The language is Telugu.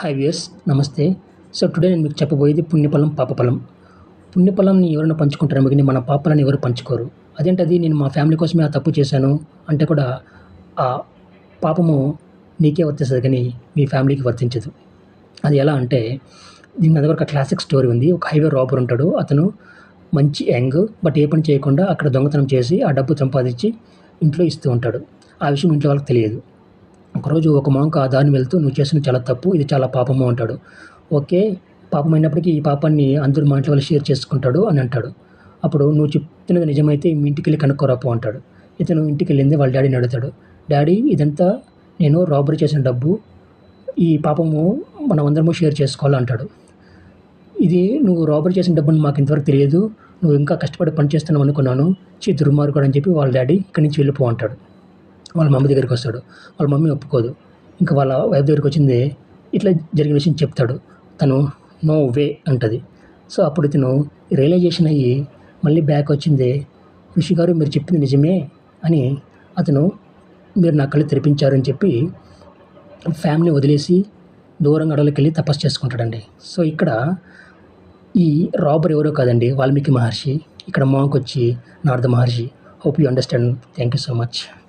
హాయ్ వ్యూస్ నమస్తే. సో టుడే నేను మీకు చెప్పబోయేది పుణ్యఫలం పాపఫలం. పుణ్యఫలంని ఎవరైనా పంచుకుంటారు? కానీ మన పాపాలను ఎవరు పంచుకోరు? అదేంటది? నేను మా ఫ్యామిలీ కోసమే ఆ తప్పు చేశాను అంటే కూడా ఆ పాపము నీకే వర్తిస్తుంది కానీ మీ ఫ్యామిలీకి వర్తించదు. అది ఎలా అంటే దీని మీద ఒక క్లాసిక్ స్టోరీ ఉంది. ఒక హైవే రాబర్ ఉంటాడు. అతను మంచి యంగ్ బట్ ఏ పని చేయకుండా అక్కడ దొంగతనం చేసి ఆ డబ్బు సంపాదించి ఇంట్లో ఇస్తూ ఉంటాడు. ఆ విషయం ఇంట్లో వాళ్ళకి తెలియదు. ఒకరోజు ఒక మాంక ఆ దారిని వెళ్తూ నువ్వు చేసిన చాలా తప్పు ఇది చాలా పాపము అంటాడు. ఓకే పాపం అయినప్పటికీ ఈ పాపాన్ని అందరూ మా ఇంట్లో వాళ్ళు షేర్ చేసుకుంటాడు అని అంటాడు. అప్పుడు నువ్వు చెప్తున్నది నిజమైతే మీ ఇంటికి వెళ్ళి కనుక్కోరాపో అంటాడు. ఇతను ఇంటికి వెళ్ళింది వాళ్ళ డాడీని అడుగుతాడు. డాడీ ఇదంతా నేను రాబరీ చేసిన డబ్బు ఈ పాపము మనం అందరము షేర్ చేసుకోవాలి అంటాడు. ఇది నువ్వు రాబరీ చేసిన డబ్బుని మాకు ఇంతవరకు తెలియదు. నువ్వు ఇంకా కష్టపడి పని చేస్తున్నావు అనుకున్నాను. చీ దుర్మార్గుడు అని చెప్పి వాళ్ళ డాడీ ఇక్కడి నుంచి వెళ్ళిపో అంటాడు. వాళ్ళ మమ్మీ దగ్గరికి వస్తాడు. వాళ్ళ మమ్మీ ఒప్పుకోదు. ఇంకా వాళ్ళ వైఫ్ దగ్గరికి వచ్చింది ఇట్లా జరిగిన విషయం చెప్తాడు. తను నో వే అంటది. సో అప్పుడు ఇతను రియలైజేషన్ అయ్యి మళ్ళీ బ్యాక్ వచ్చింది ఋషి గారు మీరు చెప్పింది నిజమే అని అతను మీరు నా కళ్ళు తెరిపించారు అని చెప్పి ఫ్యామిలీ వదిలేసి దూరంగా అడవులకు వెళ్ళి తపస్సు చేసుకుంటాడండి. సో ఇక్కడ ఈ రాబర్ ఎవరో కాదండి వాల్మీకి మహర్షి. ఇక్కడ మాకు వచ్చి నారద మహర్షి. Hope you understand thank you so much